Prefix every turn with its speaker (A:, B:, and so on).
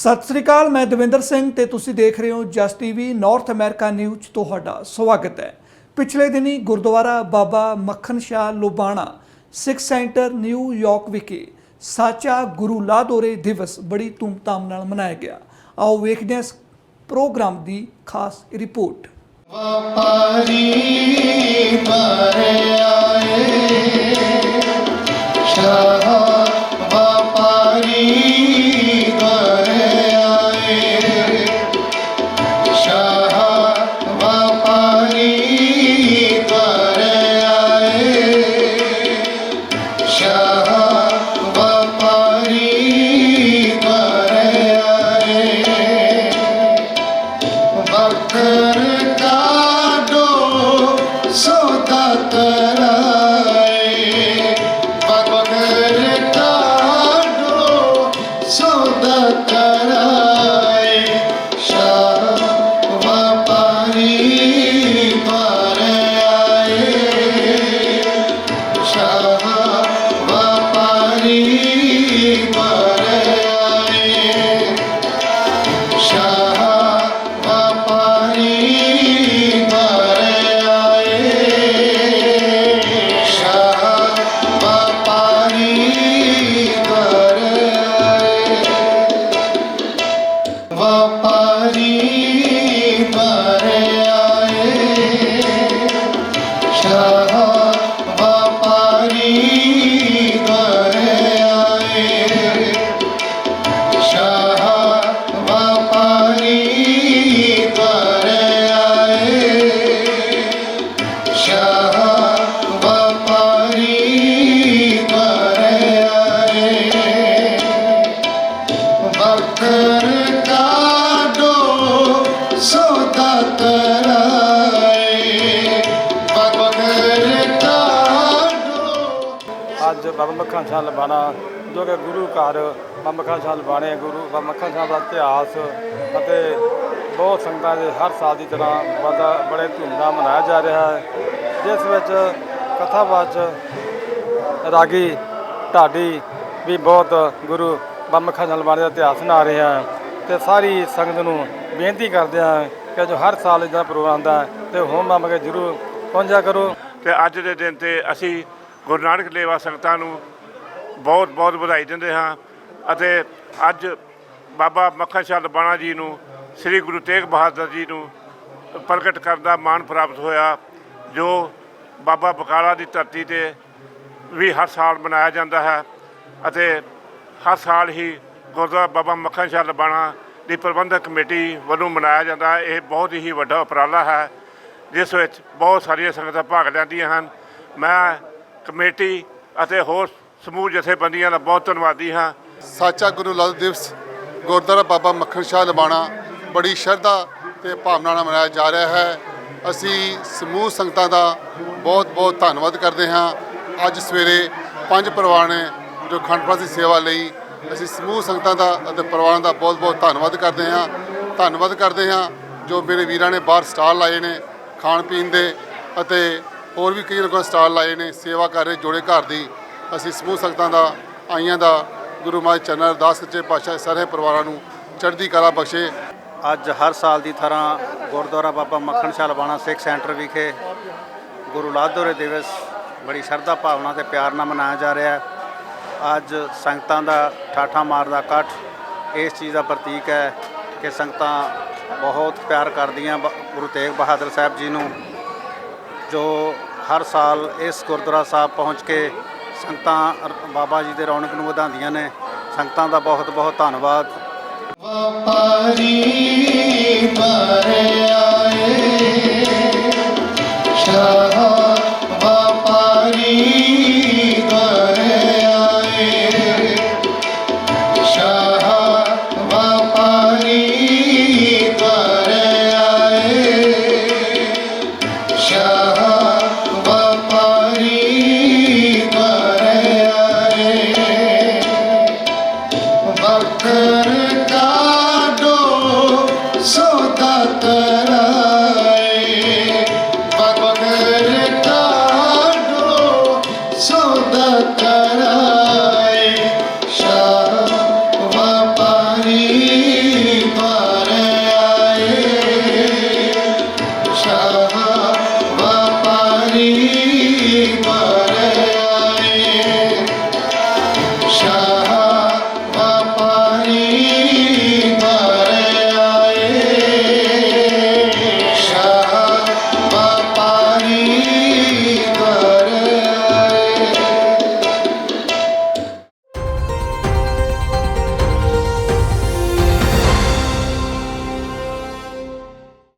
A: ਸਤਿ ਸ੍ਰੀ ਅਕਾਲ, ਮੈਂ ਦਵਿੰਦਰ ਸਿੰਘ ਤੇ ਤੁਸੀਂ ਦੇਖ ਰਹੇ ਹੋ Jus TV north America news ਤੁਹਾਡਾ ਸਵਾਗਤ ਹੈ। ਪਿਛਲੇ ਦਿਨੀ Gurdwara Baba Makhan Shah Lobana, Sikh centre New York ਵਿਖੇ ਸਾਚਾ ਗੁਰੂ ਲਾਦੋਰੇ ਦਿਵਸ ਬੜੀ ਧੂਮਧਾਮ ਨਾਲ ਮਨਾਇਆ ਗਿਆ। ਆਓ ਵੇਖਦੇ ਹਾਂ ਇਸ ਪ੍ਰੋਗਰਾਮ ਦੀ ਖਾਸ ਰਿਪੋਰਟ।
B: ਵਪਾਰੀ ਮਾਰੇ ਆਏ। ਵਪਾਰੀ
C: ਬਾਬਾ ਮੱਖਣ ਸ਼ਾਹ ਲਬਾਣਾ ਜੋ ਕਿ ਗੁਰੂ ਘਰ ਬਾਬਾ ਮੱਖਣ ਸ਼ਾਹ ਲਬਾਣੇ ਗੁਰੂ, ਬਾਬਾ ਮੱਖਣ ਸ਼ਾਹ ਦਾ ਇਤਿਹਾਸ ਅਤੇ ਬਹੁਤ ਸੰਗਤਾਂ ਦੇ ਹਰ ਸਾਲ ਦੀ ਤਰ੍ਹਾਂ ਬੜਾ ਬੜੇ ਧੂਮਧਾਮ ਮਨਾਇਆ ਜਾ ਰਿਹਾ ਹੈ। ਜਿਸ ਵਿੱਚ ਕਥਾਵਾਚ ਰਾਗੀ ਢਾਡੀ ਵੀ ਬਹੁਤ ਗੁਰੂ ਬਾਬਾ ਮੱਖਣ ਸ਼ਾਹ ਲਬਾਣੇ ਦਾ ਇਤਿਹਾਸ ਸੁਣਾ ਰਹੇ ਹਨ ਤੇ ਸਾਰੀ ਸੰਗਤ ਨੂੰ ਬੇਨਤੀ ਕਰਦੇ ਹਾਂ ਕਿ ਜੋ ਹਰ ਸਾਲ ਇਹਦਾ ਪ੍ਰੋਗਰਾਮ ਹੁੰਦਾ ਹੈ ਤੇ ਹੋਮ ਮਾਮ ਕੇ ਜਰੂਰ ਪਹੁੰਚਿਆ ਕਰੋ।
D: ਤੇ ਅੱਜ ਦੇ ਦਿਨ ਤੇ ਅਸੀਂ ਗੁਰੂ ਨਾਨਕ ਲੇਵਾ ਸੰਗਤਾਂ ਨੂੰ ਬਹੁਤ ਬਹੁਤ ਵਧਾਈ ਦਿੰਦੇ ਹਾਂ ਅਤੇ ਅੱਜ ਬਾਬਾ ਮੱਖਣ ਸ਼ਾਹ ਲਬਾਣਾ ਜੀ ਨੂੰ, ਸ੍ਰੀ ਗੁਰੂ ਤੇਗ ਬਹਾਦਰ ਜੀ ਨੂੰ ਪ੍ਰਗਟ ਕਰਨ ਦਾ ਮਾਣ ਪ੍ਰਾਪਤ ਹੋਇਆ, ਜੋ ਬਾਬਾ ਬਕਾਲਾ ਦੀ ਧਰਤੀ ਤੇ ਵੀ ਹਰ ਸਾਲ ਮਨਾਇਆ ਜਾਂਦਾ ਹੈ ਅਤੇ ਹਰ ਸਾਲ ਹੀ ਗੁਰਦੁਆਰਾ ਬਾਬਾ ਮੱਖਣ ਸ਼ਾਹ ਲਬਾਣਾ ਦੀ ਪ੍ਰਬੰਧਕ ਕਮੇਟੀ ਵੱਲੋਂ ਮਨਾਇਆ ਜਾਂਦਾ ਹੈ। ਇਹ ਬਹੁਤ ਹੀ ਵੱਡਾ ਉਪਰਾਲਾ ਹੈ, ਜਿਸ ਵਿੱਚ ਬਹੁਤ ਸਾਰੀਆਂ ਸੰਗਤਾਂ ਭਾਗ ਲੈਂਦੀਆਂ ਹਨ। ਮੈਂ ਕਮੇਟੀ ਅਤੇ ਹੋਰ ਸਮੂਹ ਜਥੇਬੰਦੀਆਂ ਦਾ ਬਹੁਤ ਧੰਨਵਾਦੀ ਹਾਂ।
E: ਸਾਚਾ ਗੁਰੂ ਲਾਲ ਦਿਵਸ, ਗੁਰਦੁਆਰਾ ਬਾਬਾ ਮੱਖਣ ਸ਼ਾਹ ਲਬਾਣਾ ਬੜੀ ਸ਼ਰਧਾ ਤੇ ਭਾਵਨਾ ਨਾਲ ਮਨਾਇਆ ਜਾ ਰਿਹਾ ਹੈ। ਅਸੀਂ ਸਮੂਹ ਸੰਗਤਾਂ ਦਾ ਬਹੁਤ ਬਹੁਤ ਧੰਨਵਾਦ ਕਰਦੇ ਹਾਂ। ਅੱਜ ਸਵੇਰੇ ਪੰਜ ਪਰਿਵਾਰ ਨੇ ਜੋ ਖੰਡਪਾ ਦੀ ਸੇਵਾ ਲਈ ਅਸੀਂ ਸਮੂਹ ਸੰਗਤਾਂ ਦਾ ਅਤੇ ਪਰਿਵਾਰਾਂ ਦਾ ਬਹੁਤ ਬਹੁਤ ਧੰਨਵਾਦ ਕਰਦੇ ਹਾਂ। ਧੰਨਵਾਦ ਕਰਦੇ ਹਾਂ ਜੋ ਮੇਰੇ ਵੀਰਾਂ ਨੇ ਬਾਹਰ ਸਟਾਲ ਲਾਏ ਨੇ ਖਾਣ ਪੀਣ ਦੇ ਅਤੇ ਹੋਰ ਵੀ ਕਈ ਲੋਕਾਂ ਸਟਾਲ ਲਾਏ ਨੇ, ਸੇਵਾ ਕਰ ਰਹੇ ਜੋੜੇ ਘਰ ਦੀ। ਅਸੀਂ ਸਮੂਹ ਸੰਗਤਾਂ ਦਾ, ਆਈਆਂ ਦਾ, ਗੁਰੂ ਮਹਾਰਾਜ ਚਰਨ ਅਰਦਾਸ ਸੱਚੇ ਪਾਤਸ਼ਾਹ ਸਾਰੇ ਪਰਿਵਾਰਾਂ ਨੂੰ ਚੜ੍ਹਦੀ ਕਲਾ ਬਖਸ਼ੇ।
F: ਅੱਜ ਹਰ ਸਾਲ ਦੀ ਤਰ੍ਹਾਂ ਗੁਰਦੁਆਰਾ ਬਾਬਾ ਮੱਖਣ ਸ਼ਾਹ ਲਬਾਣਾ ਸਿੱਖ ਸੈਂਟਰ ਵਿਖੇ ਗੁਰੂ ਲਾਦੋਰੇ ਦਿਵਸ ਬੜੀ ਸ਼ਰਧਾ ਭਾਵਨਾ ਤੇ ਪਿਆਰ ਨਾਲ ਮਨਾਇਆ ਜਾ ਰਿਹਾ ਹੈ। ਅੱਜ ਸੰਗਤਾਂ ਦਾ ਠਾਠਾ ਮਾਰਦਾ ਇਕੱਠ, ਇਸ ਚੀਜ਼ ਦਾ ਪ੍ਰਤੀਕ ਹੈ ਕਿ ਸੰਗਤਾਂ ਬਹੁਤ ਪਿਆਰ ਕਰਦੀਆਂ ਬ- ਗੁਰੂ ਤੇਗ ਬਹਾਦਰ ਸਾਹਿਬ ਜੀ ਨੂੰ। ਜੋ ਹਰ ਸਾਲ ਇਸ ਗੁਰਦੁਆਰਾ ਸਾਹਿਬ ਪਹੁੰਚ ਕੇ ਸੰਗਤਾਂ ਰ- ਬਾਬਾ ਜੀ ਦੇ ਰੌਣਕ ਨੂੰ ਵਧਾਉਂਦੀਆਂ ਨੇ। ਸੰਗਤਾਂ ਦਾ ਬਹੁਤ ਬਹੁਤ ਧੰਨਵਾਦ।
B: ਵਪਾਰੀ ਮਾਰੇ ਆਏ, ਸ਼ਾਹ Música